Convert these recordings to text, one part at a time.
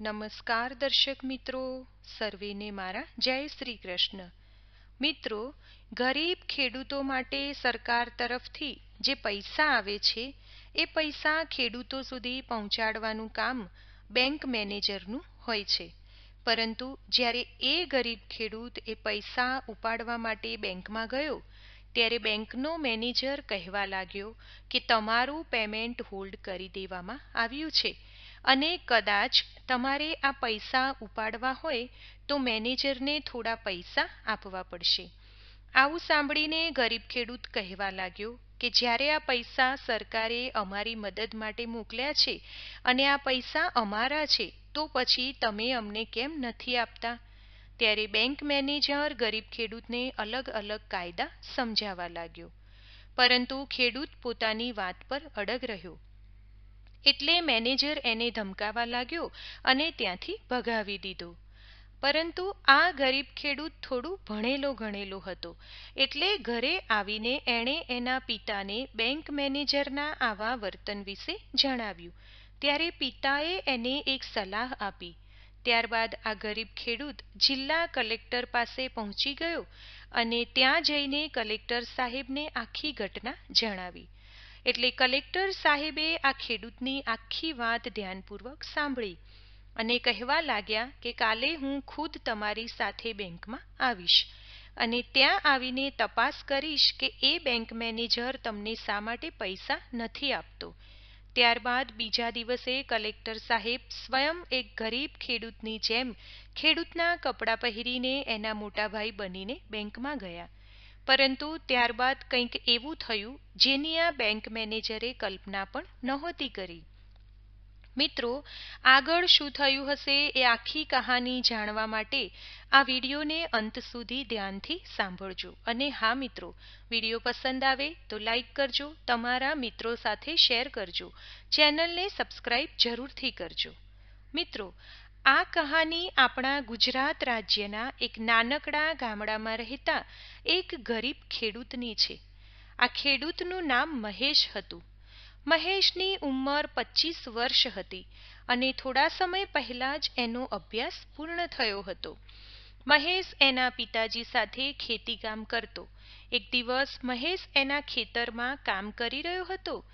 નમસ્કાર દર્શક મિત્રો, સર્વેને મારા જય શ્રી કૃષ્ણ. મિત્રો, ગરીબ ખેડૂતો માટે સરકાર તરફથી જે પૈસા આવે છે, એ પૈસા ખેડૂતો સુધી પહોંચાડવાનું કામ બેંક મેનેજરનું હોય છે. પરંતુ જ્યારે એ ગરીબ ખેડૂત એ પૈસા ઉપાડવા માટે બેંકમાં ગયો, ત્યારે બેંકનો મેનેજર કહેવા લાગ્યો કે તમારું પેમેન્ટ હોલ્ડ કરી દેવામાં આવ્યું છે. અને કદાચ તમારે આ પૈસા ઉપાડવા હોય તો મેનેજરને થોડા પૈસા આપવા પડશે. આવું સાંભળીને ગરીબ ખેડૂત કહેવા લાગ્યો કે જ્યારે આ પૈસા સરકારે અમારી મદદ માટે મોકલ્યા છે અને આ પૈસા અમારા છે, તો પછી તમે અમને કેમ નથી આપતા? ત્યારે બેંક મેનેજર ગરીબ ખેડૂતને અલગ અલગ કાયદા સમજાવવા લાગ્યો. પરંતુ ખેડૂત પોતાની વાત પર અડગ રહ્યો. એટલે મેનેજર એને ધમકાવા લાગ્યો અને ત્યાંથી ભગાવી દીધો. પરંતુ આ ગરીબ ખેડૂત થોડું ભણેલો ગણેલો હતો. એટલે ઘરે આવીને એણે એના પિતાને બેંક મેનેજરના આવા વર્તન વિશે જણાવ્યું. ત્યારે પિતાએ એને એક સલાહ આપી. ત્યારબાદ આ ગરીબ ખેડૂત જિલ્લા કલેક્ટર પાસે પહોંચી ગયો અને ત્યાં જઈને કલેક્ટર સાહેબને આખી ઘટના જણાવી. એટલે કલેક્ટર સાહેબે આ ખેડૂતની આખી વાત ધ્યાનપૂર્વક સાંભળી અને કહેવા લાગ્યા કે કાલે હું ખુદ તમારી સાથે બેંકમાં આવીશ અને ત્યાં આવીને તપાસ કરીશ કે એ બેંક મેનેજર તમને શા માટે પૈસા નથી આપતો. ત્યારબાદ બીજા દિવસે કલેક્ટર સાહેબ સ્વયં એક ગરીબ ખેડૂતની જેમ ખેડૂતના કપડાં પહેરીને એના મોટાભાઈ બનીને બેંકમાં ગયા. પરંતુ ત્યારબાદ કંઈક એવું થયું, જેની આ બેંક મેનેજરે કલ્પના પણ નહોતી કરી. મિત્રો, આગળ શું થયું હશે એ આખી કહાની જાણવા માટે આ વિડીયોને અંત સુધી ધ્યાનથી સાંભળજો. અને હા, મિત્રો, વીડિયો પસંદ આવે તો લાઈક કરજો, તમારા મિત્રો સાથે શેર કરજો. ચેનલને સબસ્ક્રાઈબ જરૂરથી કરજો. મિત્રો આ કહાની આપણા ગુજરાત રાજ્યના એક નાનકડા ગામડામાં રહેતા એક ગરીબ ખેડૂતની છે. આ ખેડૂતનું નામ મહેશ હતું. મહેશની ઉંમર પચીસ વર્ષ હતી અને થોડા સમય પહેલાં જ એનો અભ્યાસ પૂર્ણ થયો હતો. મહેશ એના પિતાજી સાથે ખેતીકામ કરતો. એક દિવસ મહેશ એના ખેતરમાં કામ કરી રહ્યો હતો.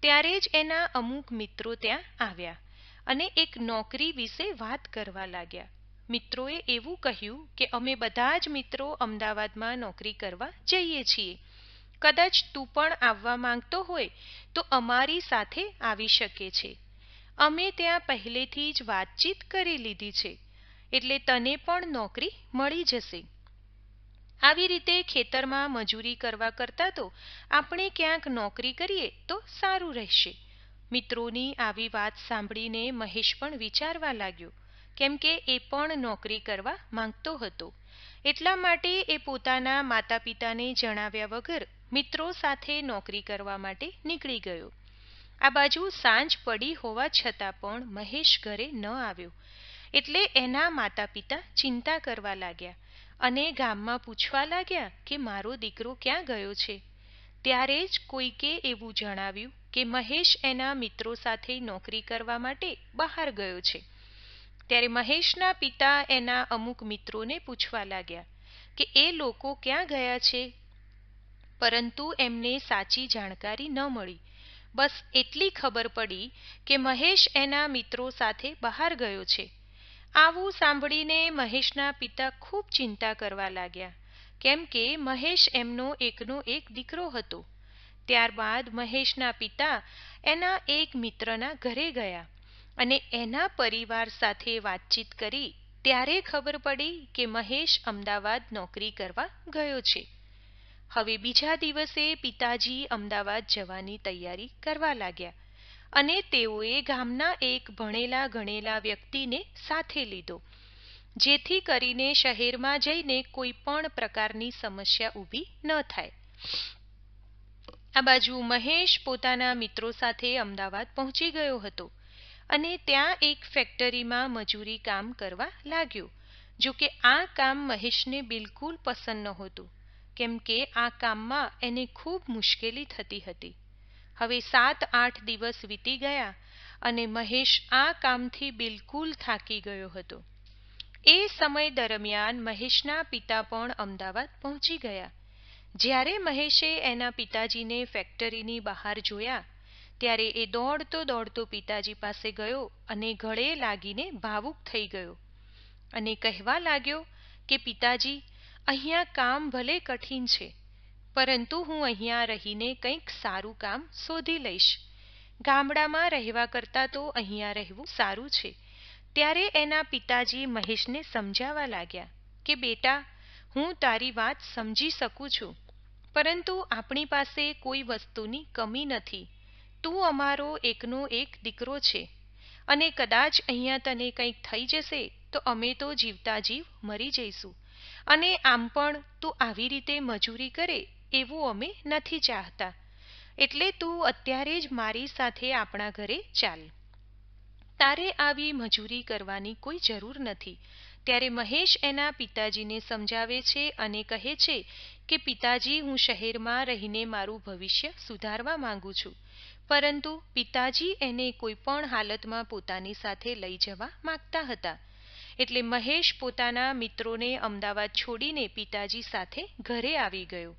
ત્યારે જ એના અમુક મિત્રો ત્યાં આવ્યા. અને એક નોકરી વિશે વાત કરવા લાગ્યા. મિત્રોએ એવું કહ્યું કે અમે બધા જ મિત્રો અમદાવાદમાં નોકરી કરવા જઈએ છીએ. કદાચ તું પણ આવવા માંગતો હોય તો અમારી સાથે આવી શકે છે. અમે ત્યાં પહેલેથી જ વાતચીત કરી લીધી છે, એટલે તને પણ નોકરી મળી જશે. આવી રીતે ખેતરમાં મજૂરી કરવા કરતાં તો આપણે ક્યાંક નોકરી કરીએ તો સારું રહેશે. મિત્રોની આવી વાત સાંભળીને મહેશ પણ વિચારવા લાગ્યો, કેમ કે એ પણ નોકરી કરવા માંગતો હતો. એટલા માટે એ પોતાના માતા પિતાને જણાવ્યા વગર મિત્રો સાથે નોકરી કરવા માટે નીકળી ગયો. આ બાજુ સાંજ પડી હોવા છતાં પણ મહેશ ઘરે ન આવ્યો, એટલે એના માતા પિતા ચિંતા કરવા લાગ્યા અને ગામમાં પૂછવા લાગ્યા કે મારો દીકરો ક્યાં ગયો છે? ત્યારે જ કોઈકે એવું જણાવ્યું કે મહેશ એના મિત્રો સાથે નોકરી કરવા માટે બહાર ગયો છે. ત્યારે મહેશના પિતા એના અમુક મિત્રોને પૂછવા લાગ્યા કે એ લોકો ક્યાં ગયા છે? પરંતુ એમને સાચી જાણકારી ન મળી. બસ એટલી ખબર પડી કે મહેશ એના મિત્રો સાથે બહાર ગયો છે. આવું સાંભળીને મહેશના પિતા ખૂબ ચિંતા કરવા લાગ્યા, કેમ કે મહેશ એમનો એકનો એક દીકરો હતો. ત્યારબાદ મહેશના પિતા એના એક મિત્રના ઘરે ગયા અને એના પરિવાર સાથે વાતચીત કરી ત્યારે ખબર પડી કે મહેશ અમદાવાદ નોકરી કરવા ગયો છે. હવે બીજા દિવસે પિતાજી અમદાવાદ જવાની તૈયારી કરવા લાગ્યા અને તેઓએ ગામના એક ભણેલા ગણેલા વ્યક્તિને સાથે લીધો, જેથી કરીને શહેરમાં જઈને કોઈ પણ પ્રકારની સમસ્યા ઊભી ન થાય. આ બાજુ મહેશ પોતાના મિત્રો સાથે અમદાવાદ પહોંચી ગયો હતો અને ત્યાં એક ફેક્ટરીમાં મજૂરી કામ કરવા લાગ્યો. જો કે આ કામ મહેશને બિલકુલ પસંદ નહોતું, કેમ કે આ કામમાં એને ખૂબ મુશ્કેલી થતી હતી. હવે સાત આઠ દિવસ વીતી ગયા અને મહેશ આ કામથી બિલકુલ થાકી ગયો હતો. એ સમય દરમિયાન મહેશના પિતા પણ અમદાવાદ પહોંચી ગયા. જ્યારે મહેશે એના પિતાજીને ફેક્ટરીની બહાર જોયા, ત્યારે એ દોડતો દોડતો પિતાજી પાસે ગયો અને ગળે લાગીને ભાવુક થઈ ગયો. અને કહેવા લાગ્યો કે, પિતાજી, અહીંયા કામ ભલે કઠિન છે, પરંતુ હું અહીંયા રહીને કંઈક સારું કામ શોધી લઈશ. ગામડામાં રહેવા કરતાં તો અહીંયા રહેવું સારું છે. ત્યારે એના પિતાજી મહેશને સમજાવવા લાગ્યા કે, બેટા, હું તારી વાત સમજી શકું છું પરંતુ આપણી પાસે કોઈ વસ્તુની કમી નથી. તું અમારો એકનો એક દીકરો છે અને કદાચ અહીંયા તને કંઈક થઈ જશે તો અમે તો જીવતા જીવ મરી જઈશું. અને આમ પણ તું આવી રીતે મજૂરી કરે એવું અમે નથી ચાહતા. એટલે તું અત્યારે જ મારી સાથે આપણા ઘરે ચાલ. તારે આવી મજૂરી કરવાની કોઈ જરૂર નથી. ત્યારે મહેશ એના પિતાજીને સમજાવે છે અને કહે છે કે, પિતાજી, હું શહેરમાં રહીને મારું ભવિષ્ય સુધારવા માંગુ છું. પરંતુ પિતાજી એને કોઈ પણ હાલતમાં પોતાની સાથે લઈ જવા માગતા હતા. એટલે મહેશ પોતાના મિત્રોને અમદાવાદ છોડીને પિતાજી સાથે ઘરે આવી ગયો.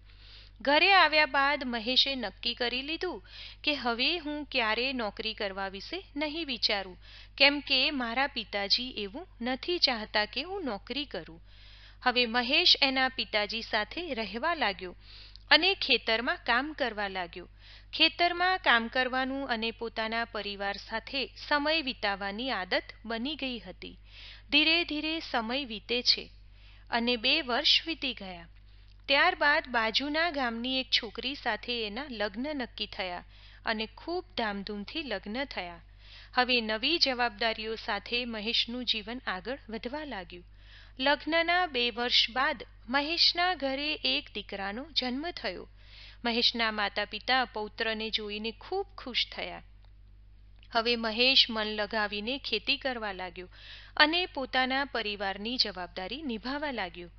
ઘરે આવ્યા બાદ મહેશે નક્કી કરી લીધું કે હવે હું ક્યારે નોકરી કરવા વિશે નહીં વિચારું, કેમ કે મારા પિતાજી એવું નથી ચાહતા કે હું નોકરી કરું. હવે મહેશ એના પિતાજી સાથે રહેવા લાગ્યો અને ખેતરમાં કામ કરવા લાગ્યો. ખેતરમાં કામ કરવાનું અને પોતાના પરિવાર સાથે સમય વિતાવવાની આદત બની ગઈ હતી. ધીરે ધીરે સમય વીતે છે અને બે વર્ષ વીતી ગયા. ત્યારબાદ બાજુના ગામની એક છોકરી સાથે એના લગ્ન નક્કી થયા અને ખૂબ ધામધૂમથી લગ્ન થયા. હવે નવી જવાબદારીઓ સાથે મહેશનું જીવન આગળ વધવા લાગ્યું. લગ્નના બે વર્ષ બાદ મહેશના ઘરે એક દીકરાનો જન્મ થયો. મહેશના માતા પિતા પૌત્રને જોઈને ખૂબ ખુશ થયા. હવે મહેશ મન લગાવીને ખેતી કરવા લાગ્યો અને પોતાના પરિવારની જવાબદારી નિભાવવા લાગ્યો.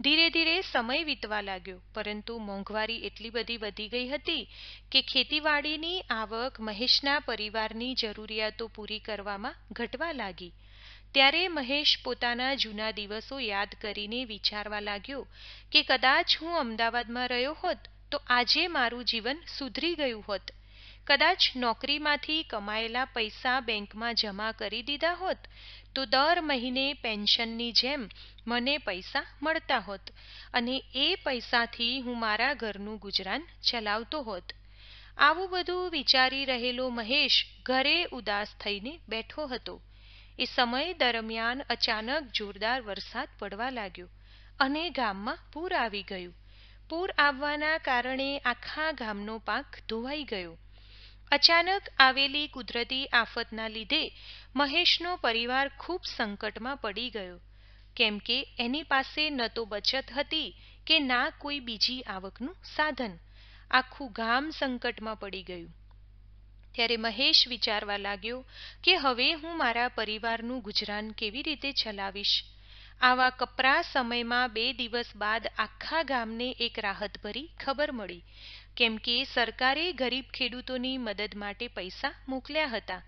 ધીરે ધીરે સમય વીતવા લાગ્યો, પરંતુ મોંઘવારી એટલી બધી વધી ગઈ હતી કે ખેતીવાડીની આવક મહેશના પરિવારની જરૂરિયાતો પૂરી કરવામાં ઘટવા લાગી. ત્યારે મહેશ પોતાના જૂના દિવસો યાદ કરીને વિચારવા લાગ્યો કે કદાચ હું અમદાવાદમાં રહ્યો હોત તો આજે મારું જીવન સુધરી ગયું હોત. કદાચ નોકરીમાંથી કમાયેલા પૈસા બેંકમાં જમા કરી દીધા હોત તો દર મહિને પેન્શનની જેમ મને પૈસા મળતા હોત અને એ પૈસાથી હું મારા ઘરનું ગુજરાન ચલાવતો હોત. આવું બધું વિચારી રહેલો મહેશ ઘરે ઉદાસ થઈને બેઠો હતો. એ સમય દરમિયાન અચાનક જોરદાર વરસાદ પડવા લાગ્યો અને ગામમાં પૂર આવી ગયું. પૂર આવવાના કારણે આખા ગામનો પાક ધોવાઈ ગયો. અચાનક આવેલી કુદરતી આફતના લીધે મહેશનો પરિવાર ખૂબ સંકટમાં પડી ગયો. કેમ કે એની પાસે ન તો બચત હતી કે ના કોઈ બીજી આવકનું સાધન. આખું ગામ સંકટમાં પડી ગયું. ત્યારે મહેશ વિચારવા લાગ્યો કે હવે હું મારા પરિવારનું ગુજરાન કેવી રીતે ચલાવીશ? આવા કપરા સમયમાં બે દિવસ બાદ આખા ગામને એક રાહતભરી ખબર મળી. કેમ કે સરકારે ગરીબ ખેડૂતોની મદદ માટે પૈસા મોકલ્યા હતા.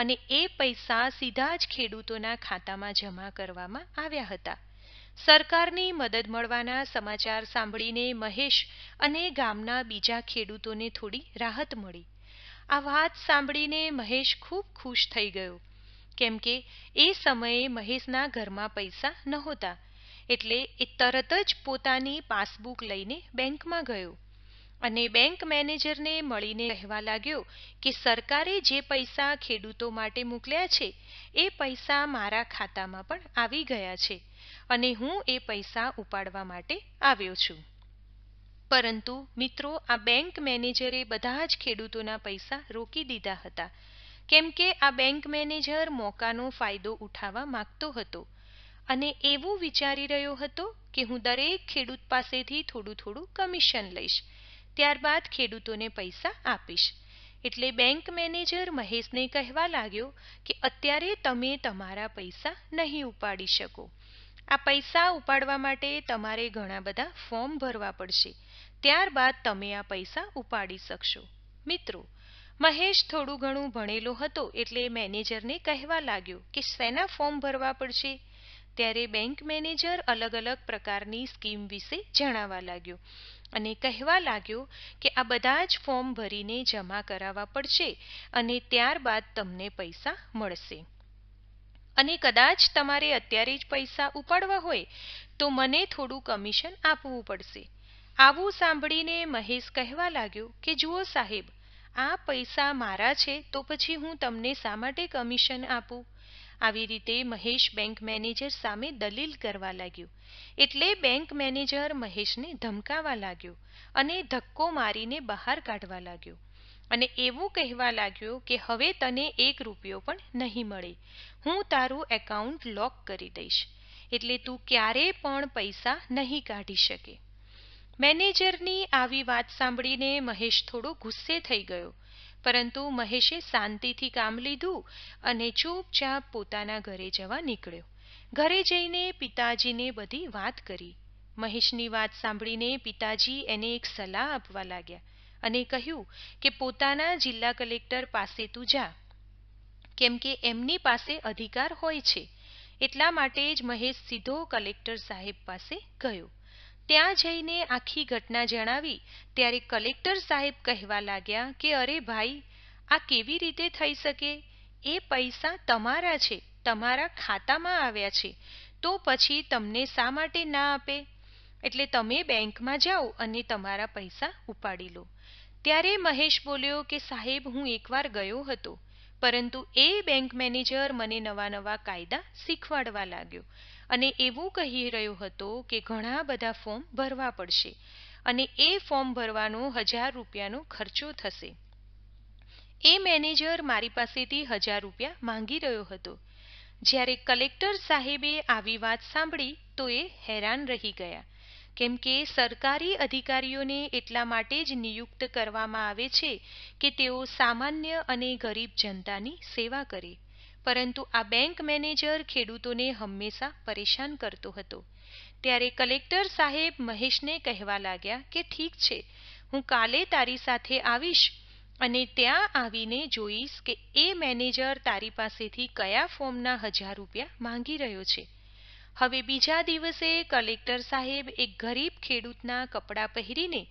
અને એ પૈસા સીધા જ ખેડૂતોના ખાતામાં જમા કરવામાં આવ્યા હતા. સરકારની મદદ મળવાના સમાચાર સાંભળીને મહેશ અને ગામના બીજા ખેડૂતોને થોડી રાહત મળી. આ વાત સાંભળીને મહેશ ખૂબ ખુશ થઈ ગયો. કેમ કે એ સમયે મહેશના ઘરમાં પૈસા નહોતા. એટલે એ તરત જ પોતાની પાસબુક લઈને બેંકમાં ગયો. અને બેંક મેનેજરને મળીને કહેવા લાગ્યો કે સરકારે જે પૈસા ખેડૂતો માટે મોકલ્યા છે, એ પૈસા મારા ખાતામાં પણ આવી ગયા છે અને હું એ પૈસા ઉપાડવા માટે આવ્યો છું. પરંતુ મિત્રો, આ બેંક મેનેજરે બધા જ ખેડૂતોના પૈસા રોકી દીધા હતા, કેમ કે આ બેંક મેનેજર મોકાનો ફાયદો ઉઠાવવા માંગતો હતો અને એવું વિચારી રહ્યો હતો કે હું દરેક ખેડૂત પાસેથી થોડું થોડું કમિશન લઈશ ત્યારબાદ ખેડૂતોને પૈસા આપીશ. એટલે બેંક મેનેજર મહેશને કહેવા લાગ્યો કે અત્યારે તમે તમારા પૈસા નહીં ઉપાડી શકો. આ પૈસા ઉપાડવા માટે તમારે ઘણા બધા ફોર્મ ભરવા પડશે. ત્યારબાદ તમે આ પૈસા ઉપાડી શકશો. મિત્રો, મહેશ થોડું ઘણું ભણેલો હતો એટલે મેનેજરને કહેવા લાગ્યો કે શેના ફોર્મ ભરવા પડશે? ત્યારે બેંક મેનેજર અલગ અલગ પ્રકારની સ્કીમ વિશે જણાવવા લાગ્યો. અને કહેવા લાગ્યો કે આ બધા જ ફોર્મ ભરીને જમા કરાવવા પડશે અને ત્યારબાદ તમને પૈસા મળશે. અને કદાચ તમારે અત્યારે જ પૈસા ઉપાડવા હોય તો મને થોડું કમિશન આપવું પડશે. આવું સાંભળીને મહેશ કહેવા લાગ્યો કે જુઓ સાહેબ, આ પૈસા મારા છે તો પછી હું તમને શા માટે કમિશન આપું? આવી રીતે મહેશ બેંક મેનેજર સામે દલીલ કરવા લાગ્યો. એટલે બેંક મેનેજર મહેશને ધમકાવા લાગ્યો અને ધક્કો મારીને બહાર કાઢવા લાગ્યો. અને એવું કહેવા લાગ્યો કે હવે તને એક રૂપિયો પણ નહીં મળે. હું તારું એકાઉન્ટ લોક કરી દઈશ. એટલે તું ક્યારે પણ પૈસા નહીં કાઢી શકે. મેનેજરની આવી વાત સાંભળીને મહેશ થોડો ગુસ્સે થઈ ગયો. પરંતુ મહેશે શાંતિથી કામ લીધું અને ચૂપચાપ પોતાના ઘરે જવા નીકળ્યો. ઘરે જઈને પિતાજીને બધી વાત કરી. મહેશની વાત સાંભળીને પિતાજી એને એક સલાહ આપવા લાગ્યા અને કહ્યું કે પોતાના જિલ્લા કલેક્ટર પાસે તું જા. કેમ કે એમની પાસે અધિકાર હોય છે. એટલા માટે જ મહેશ સીધો કલેક્ટર સાહેબ પાસે ગયો. ત્યાં જઈને આખી ઘટના જણાવી, ત્યારે કલેક્ટર સાહેબ કહેવા લાગ્યા કે, અરે ભાઈ, આ કેવી રીતે થઈ શકે? એ પૈસા તમારા છે, તમારા ખાતામાં આવ્યા છે. તો પછી તમને શા માટે ના આપે? એટલે તમે બેંકમાં જાઓ અને તમારા પૈસા ઉપાડી લો. ત્યારે મહેશ બોલ્યો કે, સાહેબ, હું એકવાર ગયો હતો, પરંતુ એ બેંક મેનેજર મને નવા નવા કાયદા શીખવાડવા લાગ્યો. અને એવું કહી રહ્યો હતો કે ઘણા બધા ફોર્મ ભરવા પડશે અને એ ફોર્મ ભરવાનો હજાર રૂપિયાનો ખર્ચો થશે. એ મેનેજર મારી પાસેથી હજાર રૂપિયા માંગી રહ્યો હતો. જ્યારે કલેક્ટર સાહેબે આવી વાત સાંભળી તો એ હેરાન રહી ગયા. કેમ કે સરકારી અધિકારીઓને એટલા માટે જ નિયુક્ત કરવામાં આવે છે કે તેઓ સામાન્ય અને ગરીબ જનતાની સેવા કરે. પરંતુ આ બેંક મેનેજર ખેડૂતોને હંમેશા પરેશાન કરતો હતો. ત્યારે કલેક્ટર સાહેબ મહેશને કહેવા લાગ્યા કે ઠીક છે, હું કાલે તારી સાથે આવીશ અને ત્યાં આવીને જોઈશ કે એ મેનેજર તારી પાસેથી કયા ફોર્મના હજાર રૂપિયા માંગી રહ્યો છે. હવે બીજા દિવસે કલેક્ટર સાહેબ એક ગરીબ ખેડૂતના કપડાં પહેરીને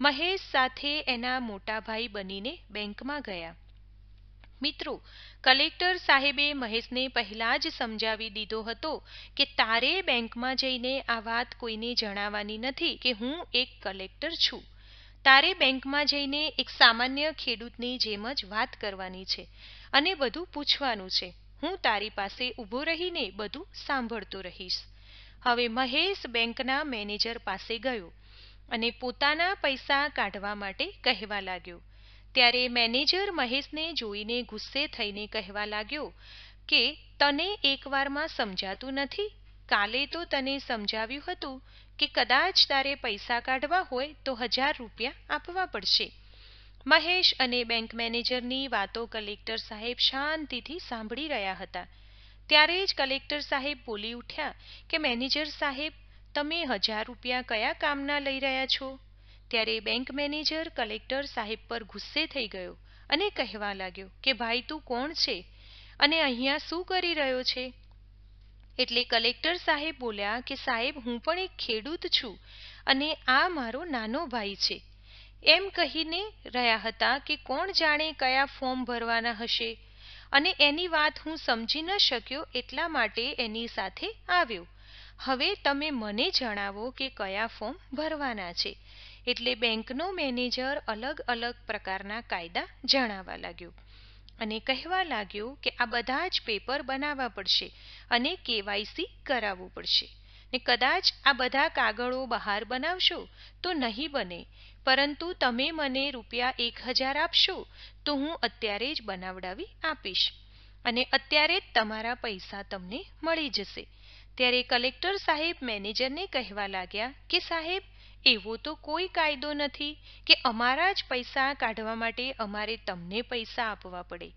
મહેશ સાથે એના મોટા ભાઈ બનીને બેંકમાં ગયા. મિત્રો, કલેક્ટર સાહેબે મહેશને પહેલાં જ સમજાવી દીધો હતો કે તારે બેંકમાં જઈને આ વાત કોઈને જણાવવાની નથી કે હું એક કલેક્ટર છું. તારે બેંકમાં જઈને એક સામાન્ય ખેડૂતની જેમ જ વાત કરવાની છે અને બધું પૂછવાનું છે. હું તારી પાસે ઊભો રહીને બધું સાંભળતો રહીશ. હવે મહેશ બેંકના મેનેજર પાસે ગયો અને પોતાના પૈસા કાઢવા માટે કહેવા લાગ્યો. ત્યારે મેનેજર મહેશને જોઈને ગુસ્સે થઈને કહેવા લાગ્યો કે, તને એકવારમાં સમજાતું નથી. કાલે તો તને સમજાવ્યું હતું કે કદાચ તારે પૈસા કાઢવા હોય તો હજાર રૂપિયા આપવા પડશે. મહેશ અને બેંક મેનેજરની વાતો કલેક્ટર સાહેબ શાંતિથી સાંભળી રહ્યા હતા. ત્યારે જ કલેક્ટર સાહેબ બોલી ઉઠ્યા કે, મેનેજર સાહેબ, તમે હજાર રૂપિયા કયા કામના લઈ રહ્યા છો? ત્યારે બેંક મેનેજર કલેક્ટર સાહેબ પર ગુસ્સે થઈ ગયો અને કહેવા લાગ્યો કે, ભાઈ, તું કોણ છે? અને અહીંયા શું કરી રહ્યો છે? એટલે કલેક્ટર સાહેબ બોલ્યા કે, સાહેબ, હું પણ એક ખેડૂત છું અને આ મારો નાનો ભાઈ છે. એમ કહીને રહ્યા હતા કે, કોણ જાણે કયા ફોર્મ ભરવાના હશે? અને એની વાત હું સમજી ન શક્યો એટલા માટે એની સાથે આવ્યો. હવે તમે મને જણાવો કે કયા ફોર્મ ભરવાના છે. એટલે બેંકનો મેનેજર અલગ અલગ પ્રકારના કાયદા જણાવવા લાગ્યો. અને કહેવા લાગ્યો કે આ બધા જ પેપર બનાવવા પડશે અને કેવાયસી કરાવવું પડશે. ને કદાચ આ બધા કાગળો બહાર બનાવશો તો નહીં બને, પરંતુ તમે મને રૂપિયા એક હજાર આપશો તો હું અત્યારે જ બનાવડાવી આપીશ. અને અત્યારે જ તમારા પૈસા તમને મળી જશે. ત્યારે કલેક્ટર સાહેબ મેનેજરને કહેવા લાગ્યા કે સાહેબ એવો તો કોઈ કાયદો નથી કે અમારા જ પૈસા કાઢવા માટે અમારે તમને પૈસા આપવા પડે.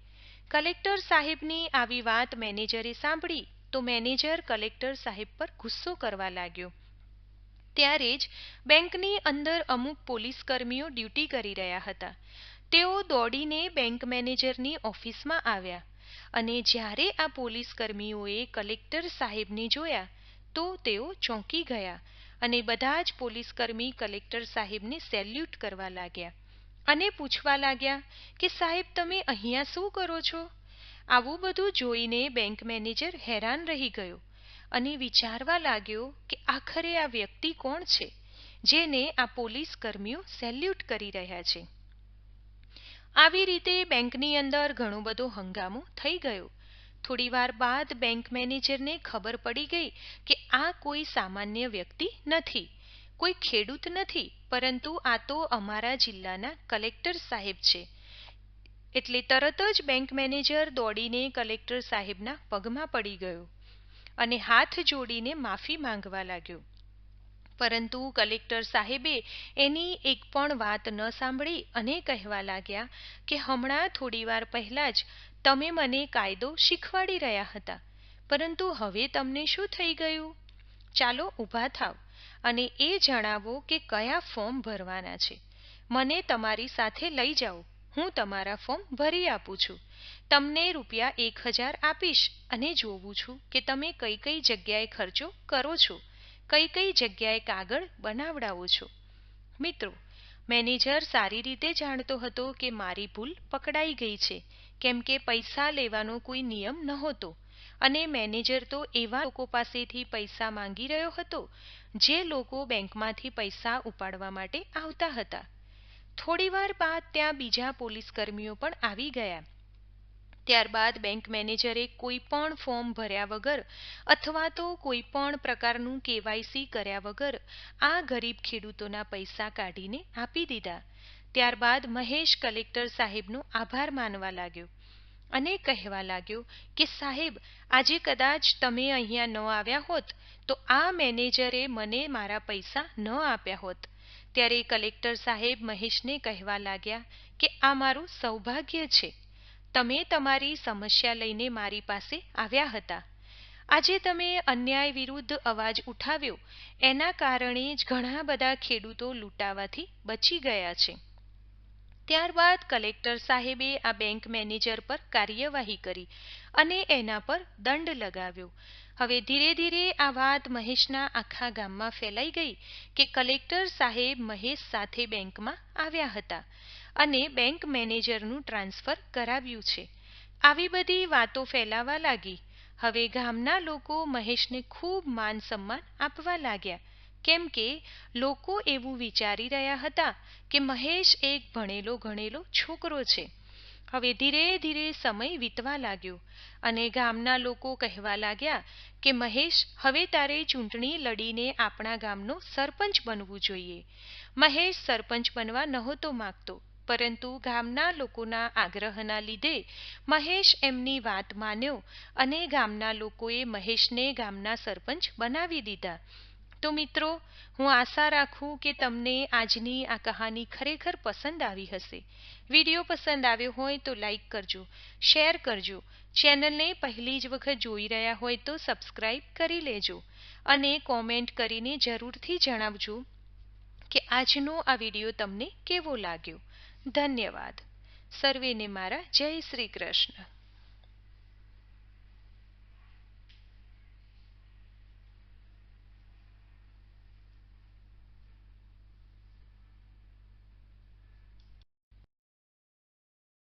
કલેક્ટર સાહેબની આવી વાત મેનેજરે સાંભળી તો મેનેજર કલેક્ટર સાહેબ પર ગુસ્સો કરવા લાગ્યો. ત્યારે જ બેંકની અંદર અમુક પોલીસ કર્મીઓ ડ્યુટી કરી રહ્યા હતા. તેઓ દોડીને બેંક મેનેજરની ઓફિસમાં આવ્યા અને જ્યારે આ પોલીસ કર્મીઓએ કલેક્ટર સાહેબને જોયા તો તેઓ ચોંકી ગયા અને બધા જ પોલીસકર્મી કલેક્ટર સાહેબને સેલ્યુટ કરવા લાગ્યા અને પૂછવા લાગ્યા કે, સાહેબ, તમે અહીંયા શું કરો છો? આવું બધું જોઈને બેંક મેનેજર હેરાન રહી ગયો અને વિચારવા લાગ્યો કે, આખરે આ વ્યક્તિ કોણ છે જેને આ પોલીસ કર્મીઓ સેલ્યુટ કરી રહ્યા છે? આવી રીતે બેંકની અંદર ઘણો બધો હંગામો થઈ ગયો થોડીવાર બાદ બેંક મેનેજરને ખબર પડી ગઈ કે આ કોઈ સામાન્ય વ્યક્તિ નથી. કોઈ ખેડૂત નથી, પરંતુ આ તો અમારા જિલ્લાના કલેક્ટર સાહેબ છે. એટલે તરત જ બેંક મેનેજર દોડીને કલેક્ટર સાહેબના પગમાં પડી ગયો અને હાથ જોડીને માફી માંગવા લાગ્યો. પરંતુ કલેક્ટર સાહેબે એની એક પણ વાત ન સાંભળી અને કહેવા લાગ્યા કે હમણાં થોડીવાર પહેલા જ તમે મને કાયદો શીખવાડી રહ્યા હતા. પરંતુ હવે તમને શું થઈ ગયું? ચાલો ઊભા થાવ અને એ જણાવો કે કયા ફોર્મ ભરવાના છે. મને તમારી સાથે લઈ જાઓ. હું તમારા ફોર્મ ભરી આપું છું. તમને રૂપિયા એક હજાર આપીશ અને જોવું છું કે તમે કઈ કઈ જગ્યાએ ખર્ચો કરો છો. કઈ કઈ જગ્યાએ કાગળ બનાવડાવો છો. મિત્રો, મેનેજર સારી રીતે જાણતો હતો કે મારી ભૂલ પકડાઈ ગઈ છે. કેમ કે પૈસા લેવાનો કોઈ નિયમ નહોતો. અને મેનેજર તો એવા લોકો પાસેથી પૈસા માંગી રહ્યો હતો, જે લોકો બેંકમાંથી પૈસા ઉપાડવા માટે આવતા હતા. થોડીવાર બાદ ત્યાં બીજા પોલીસ કર્મીઓ પણ આવી ગયા. ત્યારબાદ બેંક મેનેજરે કોઈ પણ ફોર્મ ભર્યા વગર અથવા તો કોઈ પણ પ્રકારનું કેવાયસી કર્યા વગર આ ગરીબ ખેડૂતોના પૈસા કાઢીને આપી દીધા. ત્યારબાદ મહેશ કલેક્ટર સાહેબનો આભાર માનવા લાગ્યો. અને કહેવા લાગ્યો કે, સાહેબ, આજે કદાચ તમે અહીંયા ન આવ્યા હોત, તો આ મેનેજરે મને મારા પૈસા ન આપ્યા હોત. ત્યારે કલેક્ટર સાહેબ મહેશને કહેવા લાગ્યા કે, આ મારું સૌભાગ્ય છે. તમે તમારી સમસ્યા લઈને મારી પાસે આવ્યા હતા. આજે તમે અન્યાય વિરુદ્ધ અવાજ ઉઠાવ્યો. એના કારણે જ ઘણા બધા ખેડૂતો લૂંટાવાથી બચી ગયા છે. ત્યારબાદ કલેક્ટર સાહેબે આ બેંક મેનેજર પર કાર્યવાહી કરી અને એના પર દંડ લગાવ્યો. હવે ધીરે ધીરે આ વાત મહેશના આખા ગામમાં ફેલાઈ ગઈ કે કલેક્ટર સાહેબ મહેશ સાથે બેંકમાં આવ્યા હતા અને બેંક મેનેજરનું ટ્રાન્સફર કરાવ્યું છે. આવી બધી વાતો ફેલાવા લાગી. હવે ગામના લોકો મહેશને ખૂબ માન સન્માન આપવા લાગ્યા. કેમ કે લોકો એવું વિચારી રહ્યા હતા કે મહેશ એક ભણેલો ગણેલો છોકરો છે. હવે ધીરે ધીરે સમય વીતવા લાગ્યો અને ગામના લોકો કહેવા લાગ્યા કે મહેશ, હવે તારે ચૂંટણી લડીને આપણા ગામનો સરપંચ બનવું જોઈએ. મહેશ સરપંચ બનવા નહોતો માગતો, પરંતુ ગામના લોકોના આગ્રહના લીધે મહેશ એમની વાત માન્યો અને ગામના લોકોએ મહેશને ગામના સરપંચ બનાવી દીધા. તો મિત્રો, હું આશા રાખું કે તમને આજની આ કહાની ખરેખર પસંદ આવી હશે. વીડિયો પસંદ આવ્યો હોય તો લાઈક કરજો, શેર કરજો, ચેનલને પહેલી જ વખત જોઈ રહ્યા હોય તો સબસ્ક્રાઇબ કરી લેજો અને કોમેન્ટ કરીને જરૂરથી જણાવજો કે આજનો આ વીડિયો તમને કેવો લાગ્યો. ધન્યવાદ. સર્વેને મારા જય શ્રી કૃષ્ણ.